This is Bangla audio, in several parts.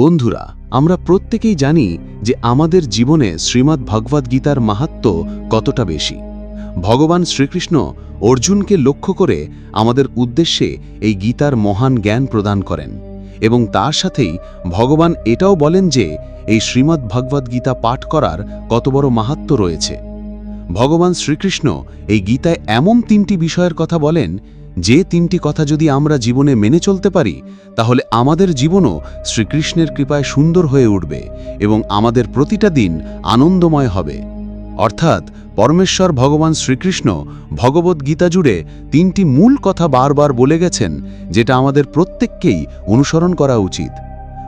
বন্ধুরা, আমরা প্রত্যেকেই জানি যে আমাদের জীবনে শ্রীমদ্ ভগবদ্ গীতার মাহাত্ম কতটা বেশি। ভগবান শ্রীকৃষ্ণ অর্জুনকে লক্ষ্য করে আমাদের উদ্দেশ্যে এই গীতার মহান জ্ঞান প্রদান করেন এবং তার সাথেই ভগবান এটাও বলেন যে এই শ্রীমদ্ ভগবদ্ গীতা পাঠ করার কত বড় মাহাত্ম রয়েছে। ভগবান শ্রীকৃষ্ণ এই গীতায় এমন তিনটি বিষয়ের কথা বলেন যে তিনটি কথা যদি আমরা জীবনে মেনে চলতে পারি, তাহলে আমাদের জীবনও শ্রীকৃষ্ণের কৃপায় সুন্দর হয়ে উঠবে এবং আমাদের প্রতিটা দিন আনন্দময় হবে। অর্থাৎ পরমেশ্বর ভগবান শ্রীকৃষ্ণ ভগবদ্ গীতা জুড়ে তিনটি মূল কথা বারবার বলে গেছেন, যেটা আমাদের প্রত্যেককেই অনুসরণ করা উচিত।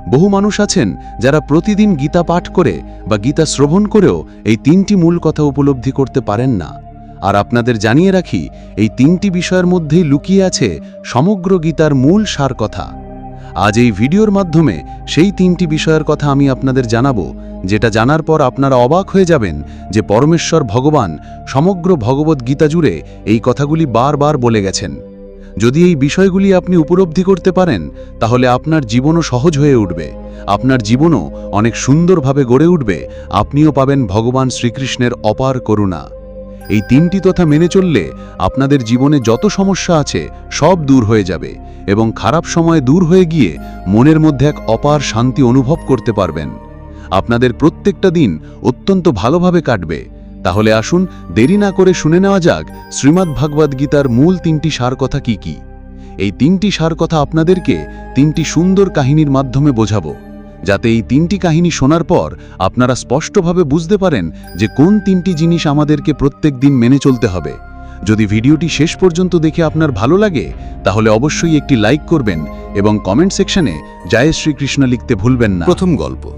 বহু মানুষ আছেন যারা প্রতিদিন গীতা পাঠ করে বা গীতা শ্রবণ করেও এই তিনটি মূল কথা উপলব্ধি করতে পারেন না। আর আপনাদের জানিয়ে রাখি, এই তিনটি বিষয়ের মধ্যেই লুকিয়ে আছে সমগ্র গীতার মূল সার কথা। আজ এই ভিডিওর মাধ্যমে সেই তিনটি বিষয়ের কথা আমি আপনাদের জানাব, যেটা জানার পর আপনারা অবাক হয়ে যাবেন যে পরমেশ্বর ভগবান সমগ্র ভগবদ্ গীতা জুড়ে এই কথাগুলি বারবার বলে গেছেন। যদি এই বিষয়গুলি আপনি উপলব্ধি করতে পারেন, তাহলে আপনার জীবনও সহজ হয়ে উঠবে। আপনার জীবনও অনেক সুন্দরভাবে গড়ে উঠবে। আপনিও পাবেন ভগবান শ্রীকৃষ্ণের অপার করুণা। এই তিনটি তথা মেনে চললে আপনাদের জীবনে যত সমস্যা আছে সব দূর হয়ে যাবে এবং খারাপ সময় দূর হয়ে গিয়ে মনের মধ্যে এক অপার শান্তি অনুভব করতে পারবেন। আপনাদের প্রত্যেকটা দিন অত্যন্ত ভালোভাবে কাটবে। তাহলে আসুন দেরি না করে শুনে নেওয়া যাক শ্রীমদ্ ভাগবত গীতার মূল তিনটি সার কথা কি কি। এই তিনটি সার কথা আপনাদেরকে তিনটি সুন্দর কাহিনীর মাধ্যমে বোঝাবো। যাতে এই তিনটি কাহিনী শোনার পর আপনারা স্পষ্টভাবে বুঝতে পারেন যে কোন তিনটি জিনিস আমাদেরকে প্রত্যেক দিন মেনে চলতে হবে। যদি ভিডিওটি শেষ পর্যন্ত দেখে আপনার ভালো লাগে, তাহলে অবশ্যই একটি লাইক করবেন এবং কমেন্ট সেকশনে জয় শ্রীকৃষ্ণ লিখতে ভুলবেন না। প্রথম গল্প।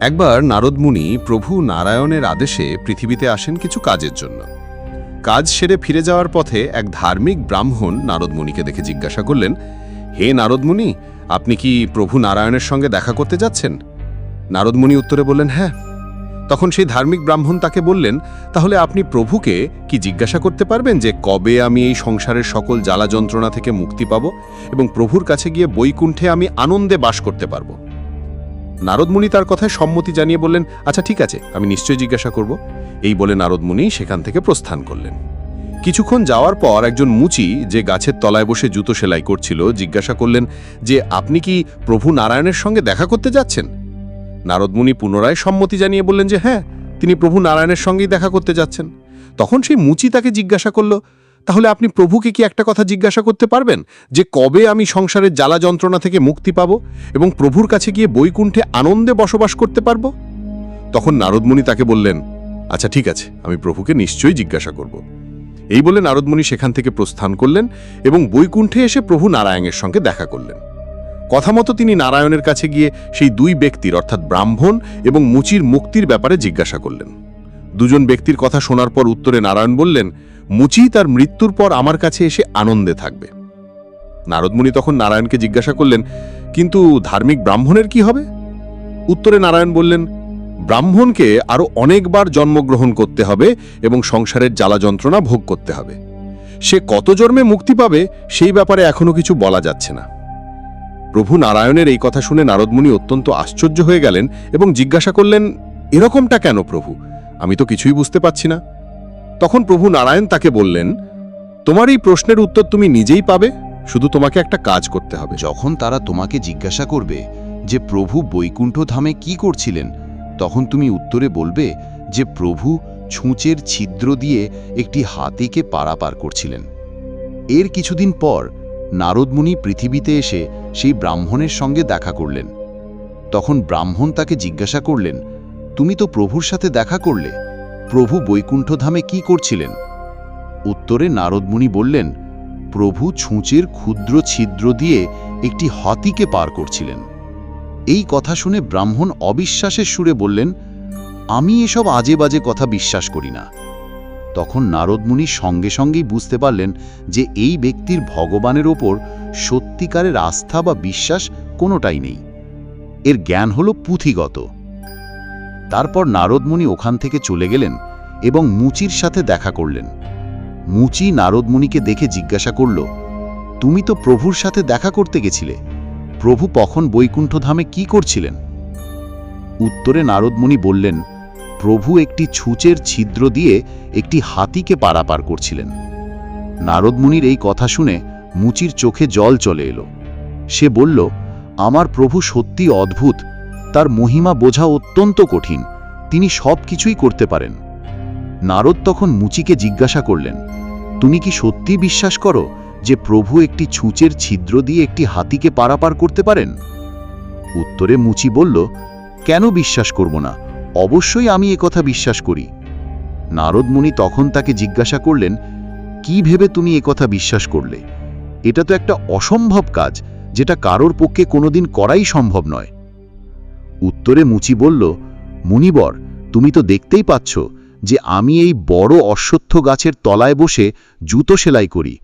একবার নারদ মুনি প্রভু নারায়ণের আদেশে পৃথিবীতে আসেন কিছু কাজের জন্য। কাজ সেরে ফিরে যাওয়ার পথে এক ধার্মিক ব্রাহ্মণ নারদ মুনিকে দেখে জিজ্ঞাসা করলেন, হে নারদ মুনি আপনি কি প্রভু নারায়ণের সঙ্গে দেখা করতে যাচ্ছেন? নারদ মুনি উত্তরে বললেন হ্যাঁ। তখন সেই ধার্মিক ব্রাহ্মণ তাকে বললেন, তাহলে আপনি প্রভুকে কি জিজ্ঞাসা করতে পারবেন যে কবে আমি এই সংসারের সকল জ্বালা যন্ত্রণা থেকে মুক্তি পাব এবং প্রভুর কাছে গিয়ে বৈকুণ্ঠে আমি আনন্দে বাস করতে পারব? নারদমুনি তার কথায় সম্মতি জানিয়ে বললেন আচ্ছা ঠিক আছে, আমি নিশ্চয়ই জিজ্ঞাসা করব। এই বলে নারদমুনি সেখান থেকে প্রস্থান করলেন। কিছুক্ষণ যাওয়ার পর একজন মুচি যে গাছের তলায় বসে জুতো সেলাই করছিল জিজ্ঞাসা করলেন যে, আপনি কি প্রভু নারায়ণের সঙ্গে দেখা করতে যাচ্ছেন? নারদমুনি পুনরায় সম্মতি জানিয়ে বললেন যে হ্যাঁ তিনি প্রভু নারায়ণের সঙ্গেই দেখা করতে যাচ্ছেন। তখন সেই মুচি তাকে জিজ্ঞাসা করল, তাহলে আপনি প্রভুকে কি একটা কথা জিজ্ঞাসা করতে পারবেন যে, কবে আমি সংসারের জ্বালা যন্ত্রণা থেকে মুক্তি পাব এবং প্রভুর কাছে গিয়ে বৈকুণ্ঠে আনন্দে বসবাস করতে পারব? তখন নারদমুনি তাকে বললেন আচ্ছা ঠিক আছে, আমি প্রভুকে নিশ্চয়ই জিজ্ঞাসা করব। এই বলে নারদমুনি সেখান থেকে প্রস্থান করলেন এবং বৈকুণ্ঠে এসে প্রভু নারায়ণের সঙ্গে দেখা করলেন। কথা মতো তিনি নারায়ণের কাছে গিয়ে সেই দুই ব্যক্তির, অর্থাৎ ব্রাহ্মণ এবং মুচির মুক্তির ব্যাপারে জিজ্ঞাসা করলেন। দুজন ব্যক্তির কথা শোনার পর উত্তরে নারায়ণ বললেন, মুচি তার মৃত্যুর পর আমার কাছে এসে আনন্দে থাকবে। নারদমুনি তখন নারায়ণকে জিজ্ঞাসা করলেন, কিন্তু ধার্মিক ব্রাহ্মণের কি হবে? উত্তরে নারায়ণ বললেন ব্রাহ্মণকে আরও অনেকবার জন্মগ্রহণ করতে হবে এবং সংসারের জ্বালা যন্ত্রণা ভোগ করতে হবে। সে কত জন্মে মুক্তি পাবে সেই ব্যাপারে এখনও কিছু বলা যাচ্ছে না। প্রভু নারায়ণের এই কথা শুনে নারদমুনি অত্যন্ত আশ্চর্য হয়ে গেলেন এবং জিজ্ঞাসা করলেন, এরকমটা কেন প্রভু? আমি তো কিছুই বুঝতে পারছি না। তখন প্রভু নারায়ণ তাকে বললেন, তোমার এই প্রশ্নের উত্তর তুমি নিজেই পাবে, শুধু তোমাকে একটা কাজ করতে হবে। যখন তারা তোমাকে জিজ্ঞাসা করবে যে, প্রভু বৈকুণ্ঠ ধামে কি করছিলেন? তখন তুমি উত্তরে বলবে যে প্রভু ছুঁচের ছিদ্র দিয়ে একটি হাতিকে পারাপার করছিলেন। এর কিছুদিন পর নারদমুনি পৃথিবীতে এসে সেই ব্রাহ্মণের সঙ্গে দেখা করলেন। তখন ব্রাহ্মণ তাকে জিজ্ঞাসা করলেন, তুমি তো প্রভুর সাথে দেখা করলে, প্রভু বৈকুণ্ঠ ধামে কি করছিলেন? উত্তরে নারদমুনি বললেন, প্রভু ছুঁচের ক্ষুদ্র ছিদ্র দিয়ে একটি হাতিকে পার করছিলেন। এই কথা শুনে ব্রাহ্মণ অবিশ্বাসের সুরে বললেন, আমি এসব আজে বাজে কথা বিশ্বাস করি না। তখন নারদমুনি সঙ্গে সঙ্গেই বুঝতে পারলেন যে এই ব্যক্তির ভগবানের ওপর সত্যিকারের আস্থা বা বিশ্বাস কোনোটাই নেই। এর জ্ঞান হল পুঁথিগত। তারপর নারদমুনি ওখান থেকে চলে গেলেন এবং মুচির সাথে দেখা করলেন। মুচি নারদমুনিকে দেখে জিজ্ঞাসা করল, তুমি তো প্রভুর সাথে দেখা করতে গেছিলে? প্রভু কখন বৈকুণ্ঠধামে কি করছিলেন? উত্তরে নারদমুনি বললেন, প্রভু একটি ছুঁচের ছিদ্র দিয়ে একটি হাতিকে পারাপার করছিলেন। নারদমুনির এই কথা শুনে মুচির চোখে জল চলে এলো। সে বলল, আমার প্রভু সত্যি অদ্ভুত। তার মহিমা বোঝা অত্যন্ত কঠিন। তিনি সব কিছুই করতে পারেন। নারদ তখন মুচিকে জিজ্ঞাসা করলেন, তুমি কি সত্যি বিশ্বাস করো? যে প্রভু একটি ছুঁচের ছিদ্র দিয়ে একটি হাতিকে পারাপার করতে পারেন? উত্তরে মুচি বলল, কেন বিশ্বাস করব না? অবশ্যই আমি কথা বিশ্বাস করি। নারদ মুনি তখন তাকে জিজ্ঞাসা করলেন, কি ভেবে তুমি কথা বিশ্বাস করলে? এটা তো একটা অসম্ভব কাজ, যেটা কারোর পক্ষে কোনোদিন করাই সম্ভব নয়। উত্তরে মুচি বলল, মুনিবর, তুমি তো দেখতেই পাচ্ছ যে আমি এই বড় অশ্বত্থ গাছের তলায় বসে জুতো সেলাই করি।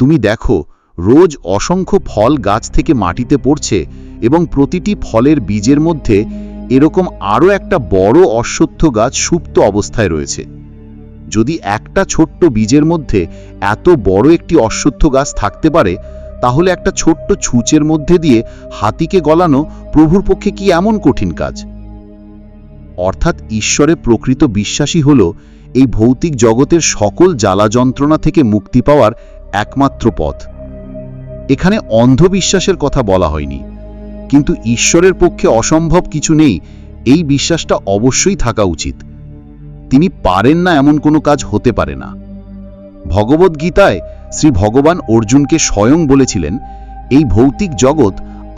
তুমি দেখো, রোজ অসংখ্য ফল গাছ থেকে মাটিতে পড়ছে এবং প্রতিটি ফলের বীজের মধ্যে এরকম আরও একটা বড় অশ্বত্থ গাছ সুপ্ত অবস্থায় রয়েছে। যদি একটা ছোট্ট বীজের মধ্যে এত বড় একটি অশ্বত্থ গাছ থাকতে পারে, তাহলে একটা ছোট্ট ছুঁচের মধ্যে দিয়ে হাতিকে গলানো প্রভুর পক্ষে কি এমন কঠিন কাজ? অর্থাৎ ঈশ্বরে প্রকৃত বিশ্বাসী হল এই ভৌতিক জগতের সকল জ্বালা যন্ত্রণা থেকে মুক্তি পাওয়ার একমাত্র পথ। এখানে অন্ধবিশ্বাসের কথা বলা হয়নি, কিন্তু ঈশ্বরের পক্ষে অসম্ভব কিছু নেই, এই বিশ্বাসটা অবশ্যই থাকা উচিত। তিনি পারেন না এমন কোনো কাজ হতে পারে না। ভগবদ্গীতায় শ্রী ভগবান অর্জুনকে স্বয়ং বলেছিলেন, এই ভৌতিক জগৎ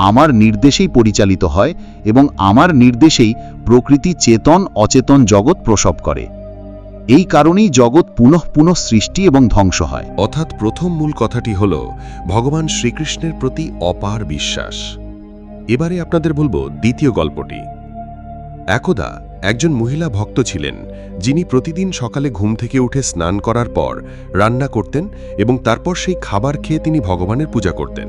আমার নির্দেশেই পরিচালিত হয় এবং আমার নির্দেশেই প্রকৃতি চেতন অচেতন জগৎ প্রসব করে। এই কারণেই জগৎ পুনঃ পুনঃ সৃষ্টি এবং ধ্বংস হয়। অর্থাৎ প্রথম মূল কথাটি হল, ভগবান শ্রীকৃষ্ণের প্রতি অপার বিশ্বাস। এবারে আপনাদের বলব দ্বিতীয় গল্পটি। একদা একজন মহিলা ভক্ত ছিলেন, যিনি প্রতিদিন সকালে ঘুম থেকে উঠে স্নান করার পর রান্না করতেন এবং তারপর সেই খাবার খেয়ে তিনি ভগবানের পূজা করতেন।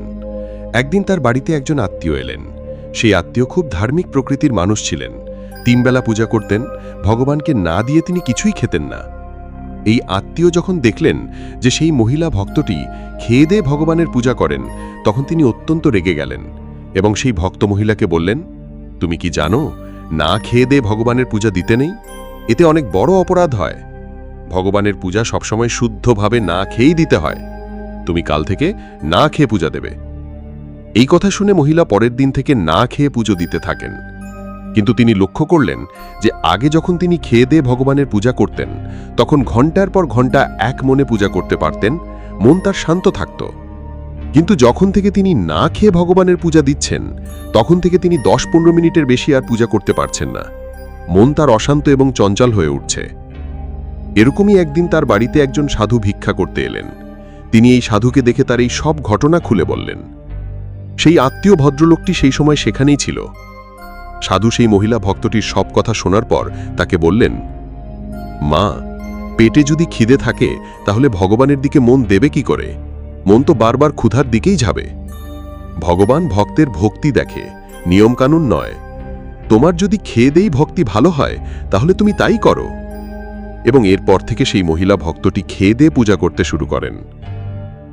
একদিন তার বাড়িতে একজন আত্মীয় এলেন। সেই আত্মীয় খুব ধার্মিক প্রকৃতির মানুষ ছিলেন। তিনবেলা পূজা করতেন ভগবানকে না দিয়ে তিনি কিছুই খেতেন না। এই আত্মীয় যখন দেখলেন যে সেই মহিলা ভক্তটি খেয়ে দিয়ে ভগবানের পূজা করেন, তখন তিনি অত্যন্ত রেগে গেলেন এবং সেই ভক্ত মহিলাকে বললেন, তুমি কি জানো, না খেয়ে দিয়ে ভগবানের পূজা দিতে নেই? এতে অনেক বড় অপরাধ হয়। ভগবানের পূজা সবসময় শুদ্ধভাবে না খেয়েই দিতে হয়। তুমি কাল থেকে না খেয়ে পূজা দেবে। এই কথা শুনে মহিলা পরের দিন থেকে না খেয়ে পুজো দিতে থাকেন। কিন্তু তিনি লক্ষ্য করলেন যে আগে যখন তিনি খেয়ে দিয়ে ভগবানের পূজা করতেন, তখন ঘণ্টার পর ঘণ্টা এক মনে পূজা করতে পারতেন, মন তার শান্ত থাকত। কিন্তু যখন থেকে তিনি না খেয়ে ভগবানের পূজা দিচ্ছেন, তখন থেকে তিনি দশ পনেরো মিনিটের বেশি আর পূজা করতে পারছেন না। মন তার অশান্ত এবং চঞ্চল হয়ে উঠছে। এরকমই একদিন তার বাড়িতে একজন সাধু ভিক্ষা করতে এলেন। তিনি এই সাধুকে দেখে তার এই সব ঘটনা খুলে বললেন। সেই আত্মীয় ভদ্রলোকটি সেই সময় সেখানেই ছিল। সাধু সেই মহিলা ভক্তটির সব কথা শোনার পর তাকে বললেন, মা, পেটে যদি খিদে থাকে, তাহলে ভগবানের দিকে মন দেবে কি করে? মন তো বারবার ক্ষুধার দিকেই যাবে। ভগবান ভক্তের ভক্তি দেখে, নিয়মকানুন নয়। তোমার যদি খেয়ে দেই ভক্তি ভালো হয়, তাহলে তুমি তাই করো। এবং এরপর থেকে সেই মহিলা ভক্তটি খেয়ে দিয়ে পূজা করতে শুরু করেন।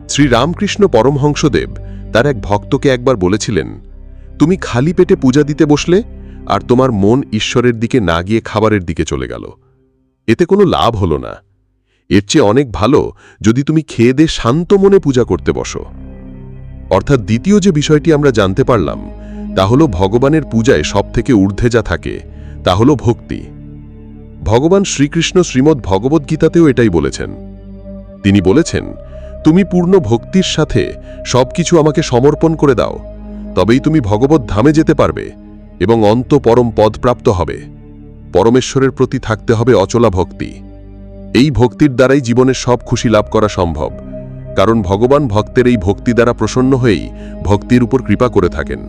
শ্রী রামকৃষ্ণ পরমহংসদেব তার এক ভক্তকে একবার বলেছিলেন, তুমি খালি পেটে পূজা দিতে বসলে আর তোমার মন ঈশ্বরের দিকে না গিয়ে খাবারের দিকে চলে গেল। এতে কোনো লাভ হলো না। এর চেয়ে অনেক ভালো যদি তুমি খেয়ে দে শান্ত মনে পূজা করতে বসো। অর্থাৎ দ্বিতীয় যে বিষয়টি আমরা জানতে পারলাম, তা হল ভগবানের পূজায় সবথেকে ঊর্ধ্বে যা থাকে, তা হল ভক্তি। ভগবান শ্রীকৃষ্ণ শ্রীমদ্ ভগবদ্গীতাতেও এটাই বলেছেন। তিনি বলেছেন, তুমি পূর্ণ ভক্তির সাথে সবকিছু আমাকে সমর্পণ করে দাও, তবেই তুমি ভগবত ধামে যেতে পারবে। এবং অন্ত পরম পদপ্রাপ্ত হবে। পরমেশ্বরের প্রতি থাকতে হবে অচলা ভক্তি। এই ভক্তির দ্বারাই জীবনের সব খুশি লাভ করা সম্ভব। কারণ ভগবান ভক্তের এই ভক্তি দ্বারা প্রসন্ন হয়েই ভক্তির উপর কৃপা করে থাকেন।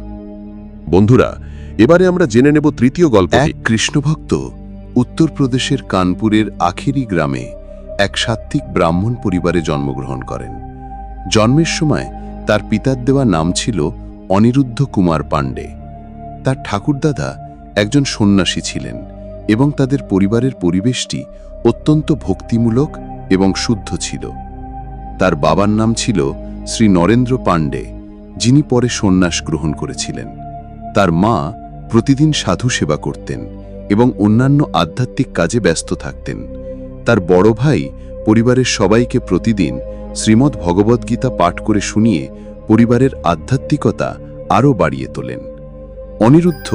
বন্ধুরা, এবারে আমরা জেনে নেব তৃতীয় গল্প এক কৃষ্ণভক্ত উত্তরপ্রদেশের কানপুরের আখেরি গ্রামে এক সাত্ত্বিক ব্রাহ্মণ পরিবারে জন্মগ্রহণ করেন। জন্মের সময় তার পিতার দেওয়া নাম ছিল অনিরুদ্ধ কুমার পাণ্ডে। তার ঠাকুরদাদা একজন সন্ন্যাসী ছিলেন এবং তাদের পরিবারের পরিবেশটি অত্যন্ত ভক্তিমূলক এবং শুদ্ধ ছিল। তার বাবার নাম ছিল শ্রী নরেন্দ্র পাণ্ডে, যিনি পরে সন্ন্যাস গ্রহণ করেছিলেন। তার মা প্রতিদিন সাধু সেবা করতেন এবং অন্যান্য আধ্যাত্মিক কাজে ব্যস্ত থাকতেন। তার বড় ভাই পরিবারের সবাইকে প্রতিদিন শ্রীমদ্ ভগবদ্গীতা পাঠ করে শুনিয়ে পরিবারের আধ্যাত্মিকতা আরও বাড়িয়ে তোলেন। অনিরুদ্ধ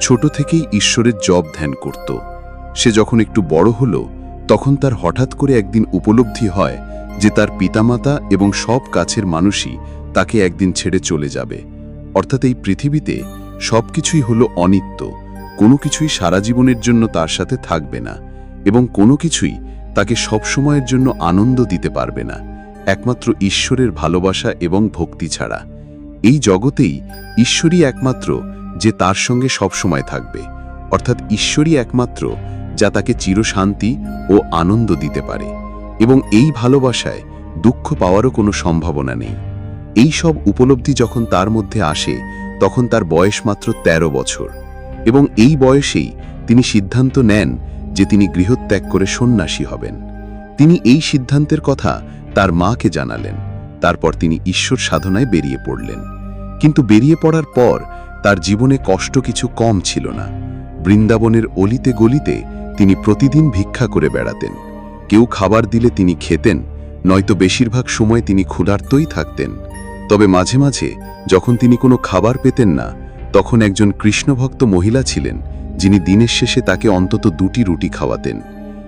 ছোট থেকেই ঈশ্বরের জব ধ্যান করত। সে যখন একটু বড় হল, তখন তার হঠাৎ করে একদিন উপলব্ধি হয় যে তার পিতামাতা এবং সব কাছের মানুষই তাকে একদিন ছেড়ে চলে যাবে। অর্থাৎ এই পৃথিবীতে সবকিছুই হলো অনিত্য, কোনো কিছুই সারা জীবনের জন্য তার সাথে থাকবে না এবং কোনো কিছুই তাকে সব সময়ের জন্য আনন্দ দিতে পারবে না, একমাত্র ঈশ্বরের ভালোবাসা এবং ভক্তি ছাড়া। এই জগতেই ঈশ্বরই একমাত্র যে তার সঙ্গে সবসময় থাকবে, অর্থাৎ ঈশ্বরই একমাত্র যা তাকে চিরশান্তি ও আনন্দ দিতে পারে এবং এই ভালোবাসায় দুঃখ পাওয়ারও কোনো সম্ভাবনা নেই। এই সব উপলব্ধি যখন তার মধ্যে আসে, তখন তার বয়স মাত্র ১৩ বছর এবং এই বয়সেই তিনি সিদ্ধান্ত নেন যে তিনি গৃহত্যাগ করে সন্ন্যাসী হবেন। তিনি এই সিদ্ধান্তের কথা তার মাকে জানালেন, তারপর তিনি ঈশ্বর সাধনায় বেরিয়ে পড়লেন। কিন্তু বেরিয়ে পড়ার পর তার জীবনে কষ্ট কিছু কম ছিল না। বৃন্দাবনের অলিতে গলিতে তিনি প্রতিদিন ভিক্ষা করে বেড়াতেন। কেউ খাবার দিলে তিনি খেতেন, নয়তো বেশিরভাগ সময় তিনি ক্ষুধার্তই থাকতেন। তবে মাঝে মাঝে, যখন তিনি কোনো খাবার পেতেন না, তখন একজন কৃষ্ণভক্ত মহিলা ছিলেন, যিনি দিনের শেষে তাকে অন্তত দুটি রুটি খাওয়াতেন।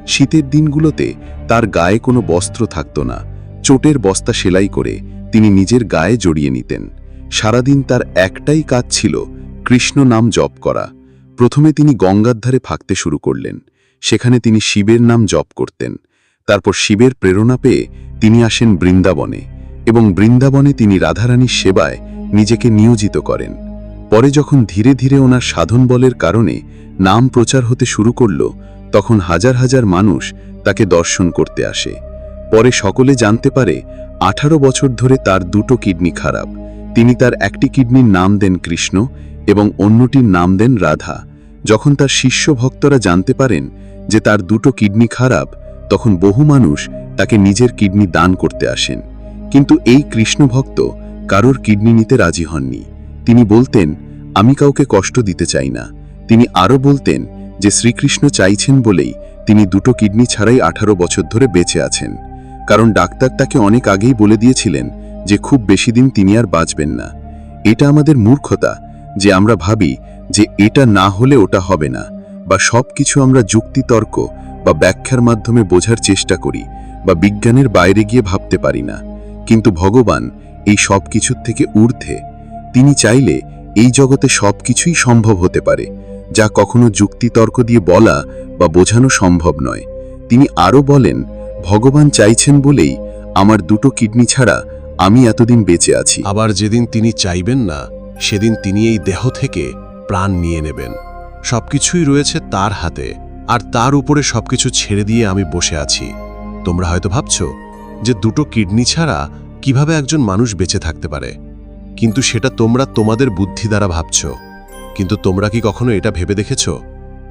শীতের দিনগুলোতে তার গায়ে কোনো বস্ত্র থাকত না, চোটের বস্তা সেলাই করে তিনি নিজের গায়ে জড়িয়ে নিতেন। সারাদিন তার একটাই কাজ ছিল কৃষ্ণ নাম জপ করা। প্রথমে তিনি গঙ্গার ধারে ফাঁকতে শুরু করলেন। সেখানে তিনি শিবের নাম জপ করতেন। তারপর শিবের প্রেরণা পেয়ে তিনি আসেন বৃন্দাবনে এবং বৃন্দাবনে তিনি রাধারানীর সেবায় নিজেকে নিয়োজিত করেন। পরে যখন ধীরে ধীরে ওনার সাধন বলের কারণে নাম প্রচার হতে শুরু করল, তখন হাজার হাজার মানুষ তাকে দর্শন করতে আসে। পরে সকলে জানতে পারে, আঠারো বছর ধরে তার দুটো কিডনি খারাপ। তিনি তার একটি কিডনির নাম দেন কৃষ্ণ এবং অন্যটির নাম দেন রাধা। যখন তার শিষ্য ভক্তরা জানতে পারেন যে তার দুটো কিডনি খারাপ, তখন বহু মানুষ তাকে নিজের কিডনি দান করতে আসেন। কিন্তু এই কৃষ্ণ ভক্ত কারোর কিডনি নিতে রাজি হননি। তিনি বলতেন, আমি কাউকে কষ্ট দিতে চাই না। তিনি আরও বলতেন যে শ্রীকৃষ্ণ চাইছেন বলেই তিনি দুটো কিডনি ছাড়াই আঠারো বছর ধরে বেঁচে আছেন। কারণ ডাক্তার তাকে অনেক আগেই বলে দিয়েছিলেন যে খুব বেশি দিন তিনি আর বাঁচবেন না। এটা আমাদের মূর্খতা, যে আমরা ভাবি যে এটা না হলে ওটা হবে না, বা সব কিছু আমরা যুক্তিতর্ক বা ব্যাখ্যার মাধ্যমে বোঝার চেষ্টা করি, বা বিজ্ঞানের বাইরে গিয়ে ভাবতে পারি না। কিন্তু ভগবান এই সব কিছুর থেকে ঊর্ধ্বে। তিনি চাইলে এই জগতে সব কিছুই সম্ভব হতে পারে, যা কখনো যুক্তিতর্ক দিয়ে বলা বা বোঝানো সম্ভব নয়। তিনি আরও বলেন, ভগবান চাইছেন বলেই আমার দুটো কিডনি ছাড়া আমি এতদিন বেঁচে আছি। আবার যেদিন তিনি চাইবেন না, সেদিন তিনি এই দেহ থেকে প্রাণ নিয়ে নেবেন। সবকিছুই রয়েছে তার হাতে, আর তার উপরে সবকিছু ছেড়ে দিয়ে আমি বসে আছি। তোমরা হয়তো ভাবছ যে দুটো কিডনি ছাড়া কীভাবে একজন মানুষ বেঁচে থাকতে পারে। কিন্তু সেটা তোমরা তোমাদের বুদ্ধি দ্বারা ভাবছ। কিন্তু তোমরা কি কখনো এটা ভেবে দেখেছ?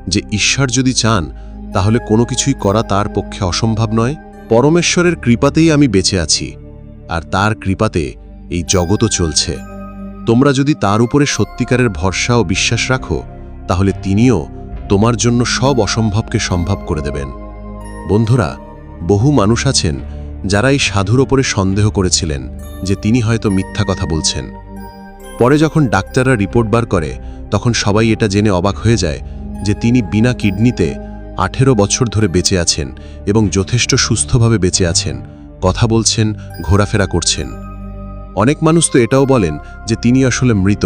যে ঈশ্বর যদি চান, তাহলে কোনো কিছুই করা তার পক্ষে অসম্ভব নয়। পরমেশ্বরের কৃপাতেই আমি বেঁচে আছি। আর তার কৃপাতে এই জগতও চলছে। তোমরা যদি তার উপরে সত্যিকারের ভরসা ও বিশ্বাস রাখো, তাহলে তিনিও তোমার জন্য সব অসম্ভবকে সম্ভব করে দেবেন। বন্ধুরা, বহু মানুষ আছেন যারা এই সাধুর ওপরে সন্দেহ করেছিলেন যে তিনি হয়তো মিথ্যা কথা বলছেন। পরে যখন ডাক্তাররা রিপোর্ট বার করে, তখন সবাই এটা জেনে অবাক হয়ে যায় যে তিনি বিনা কিডনিতে আঠেরো বছর ধরে বেঁচে আছেন এবং যথেষ্ট সুস্থভাবে বেঁচে আছেন। কথা বলছেন, ঘোরাফেরা করছেন। অনেক মানুষ তো এটাও বলেন যে তিনি আসলে মৃত,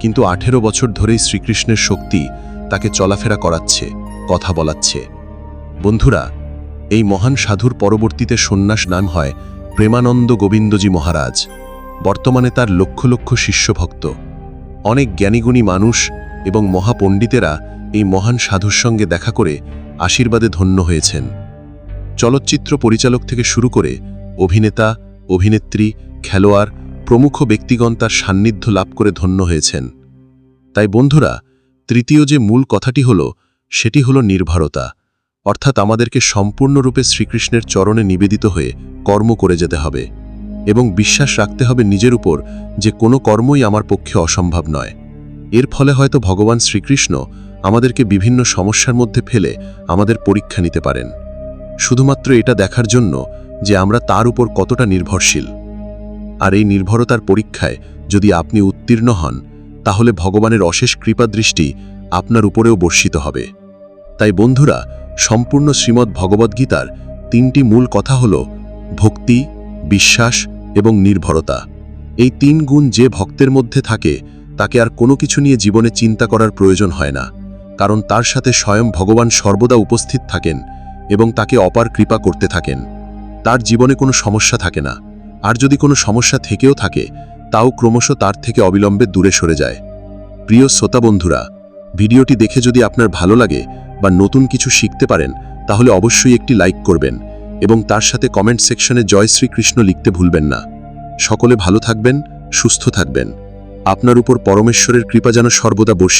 কিন্তু আঠেরো বছর ধরেই শ্রীকৃষ্ণের শক্তি তাকে চলাফেরা করাচ্ছে, কথা বলাচ্ছে। বন্ধুরা, এই মহান সাধুর পরবর্তীতে সন্ন্যাস নাম হয় প্রেমানন্দ গোবিন্দজি মহারাজ। বর্তমানে তার লক্ষ লক্ষ শিষ্যভক্ত। অনেক জ্ঞানীগুণী মানুষ এবং মহাপণ্ডিতেরা এই মহান সাধুর সঙ্গে দেখা করে আশীর্বাদে ধন্য হয়েছেন। চলচ্চিত্র পরিচালক থেকে শুরু করে অভিনেতা, অভিনেত্রী, খেলোয়াড়, প্রমুখ ব্যক্তিগণ তার সান্নিধ্য লাভ করে ধন্য হয়েছেন। তাই বন্ধুরা, তৃতীয় যে মূল কথাটি হল, সেটি হল নির্ভরতা। অর্থাৎ আমাদেরকে সম্পূর্ণরূপে শ্রীকৃষ্ণের চরণে নিবেদিত হয়ে কর্ম করে যেতে হবে এবং বিশ্বাস রাখতে হবে নিজের উপর যে কোনো কর্মই আমার পক্ষে অসম্ভব নয়। এর ফলে হয়তো ভগবান শ্রীকৃষ্ণ আমাদেরকে বিভিন্ন সমস্যার মধ্যে ফেলে আমাদের পরীক্ষা নিতে পারেন। শুধুমাত্র এটা দেখার জন্য যে আমরা তার উপর কতটা নির্ভরশীল। আর এই নির্ভরতার পরীক্ষায় যদি আপনি উত্তীর্ণ হন, তাহলে ভগবানের অশেষ কৃপাদৃষ্টি আপনার উপরেও বর্ষিত হবে। তাই বন্ধুরা, সম্পূর্ণ শ্রীমদ্ ভগবদ্গীতার তিনটি মূল কথা হল ভক্তি, বিশ্বাস এবং নির্ভরতা। এই তিন গুণ যে ভক্তের মধ্যে থাকে, তাকে আর কোনো কিছু নিয়ে জীবনে চিন্তা করার প্রয়োজন হয় না। কারণ তার সাথে স্বয়ং ভগবান সর্বদা উপস্থিত থাকেন এবং তাকে অপার কৃপা করতে থাকেন। তার জীবনে কোনো সমস্যা থাকে না। আর যদি কোনো সমস্যা থেকেও থাকে, তাও ক্রমশ তার থেকে অবিলম্বে দূরে সরে যায়। প্রিয় শ্রোতা বন্ধুরা, ভিডিওটি দেখে যদি আপনার ভালো লাগে বা নতুন কিছু শিখতে পারেন, তাহলে অবশ্যই একটি লাইক করবেন এবং তার সাথে কমেন্ট সেকশনে জয় শ্রীকৃষ্ণ লিখতে ভুলবেন না। সকলে ভালো থাকবেন, সুস্থ থাকবেন। আপনার উপর পরমেশ্বরের কৃপা যেন সর্বদা বর্ষিত